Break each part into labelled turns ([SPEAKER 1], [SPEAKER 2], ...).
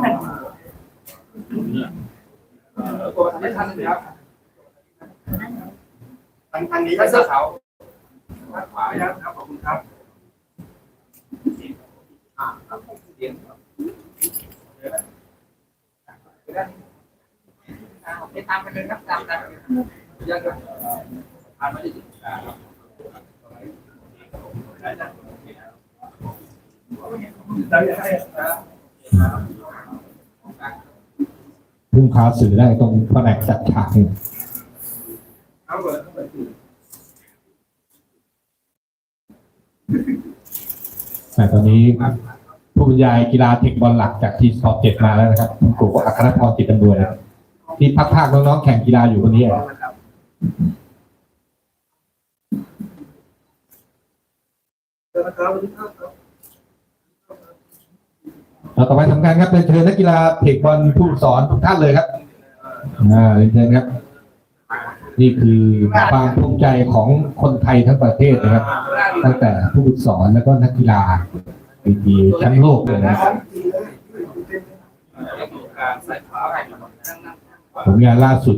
[SPEAKER 1] ไม่ทันเลยครับ
[SPEAKER 2] ทางทางนี้
[SPEAKER 1] ท่เสื้อขาวขวาครับขอบคุณครับอ่าครับเสียงครับไปตามกันเลยครับตามกันยังครับผ่านมาได้ถึงได้ได้ครับ
[SPEAKER 3] พึ่งพาสื่อได้ตรงแผนกจัดฉากเนี่
[SPEAKER 1] เอาเบอร์เบอร์
[SPEAKER 3] แต่ตอนนี้ผู้บรรยายกีฬาเทคบอลหลักจากทีสอร์เจ็ดมาแล้วนะครับคุณครูอัครพรจิตดำด้วยนะที่พักภาคน้องๆแข่งกีฬาอยู่คนนี้อะเรา ต่อไปทำการครับเป็นเชิญนักกีฬาเทคบอลผู้สอนทุกท่านเลยครับอ่าเชิญครับ นี่คือความภูมิใจของคนไทยทั้งประเทศนะครับ ตั้งแต่ผู้ฝึกสอนแล้วก็นักกีฬาดีๆแชมป์โลกเลยนะครับผลงานล่าสุด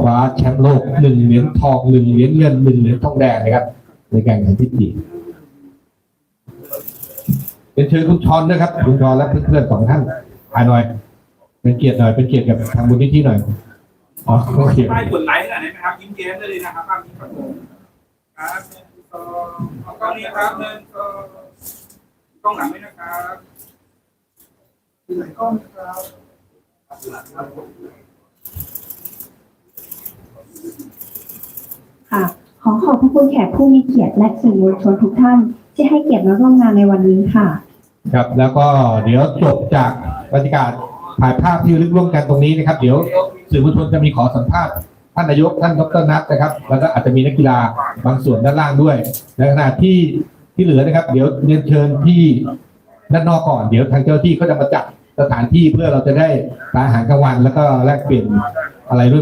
[SPEAKER 3] คว้าแชมป์โลกหนึ่งเหรียญทองหนึ่งเหรียญเงินหนึ่งเหรียญทองแดงนะครับ ในการแข่งขันที่จีน เป็นเชิญคุณชอนด้วยครับคุณชอนและเพื่อนๆสองท่านอ่าหน่อย เป็นเกียรติหน่อยเป็นเกียรติกับทางมูลนิธิหน่อยอ๋อโอเค
[SPEAKER 1] ป้ายกดไลค์ขนาดนี้นะครับยิ้มแย้มได้เลยนะครับภาพนี้ครับผมครับหนึ่งสองเอากล้องนี้ครับหนึ่งสองกล้องหลังไหมนะครับหลายกล้องนะครับ
[SPEAKER 4] ค่ะขอขอบพระคุณแขกผู้มีเกียรติและสื่อมวลชนทุกท่าน ที่ให้เกียรติมาร่วมงานในวันนี้ค่ะ
[SPEAKER 3] ครับ แล้วก็เดี๋ยวจบจากบรรยากาศถ่ายภาพที่ระลึกร่วมกันตรงนี้นะครับ เดี๋ยวสื่อมวลชนจะมีขอสัมภาษณ์ท่านนายกท่านดรนัทนะครับ แล้วก็อาจจะมีนักกีฬาบางส่วนด้านล่างด้วยในขณะที่ที่เหลือนะครับ เดี๋ยวเรียนเชิญที่ด้านนอกก่อนเดี๋ยวทางเจ้าที่ก็จะมาจัดสถานที่เพื่อเราจะได้ทานอาหารกลางวัน แล้วก็แลกเปลี่ยนอะไรด้วย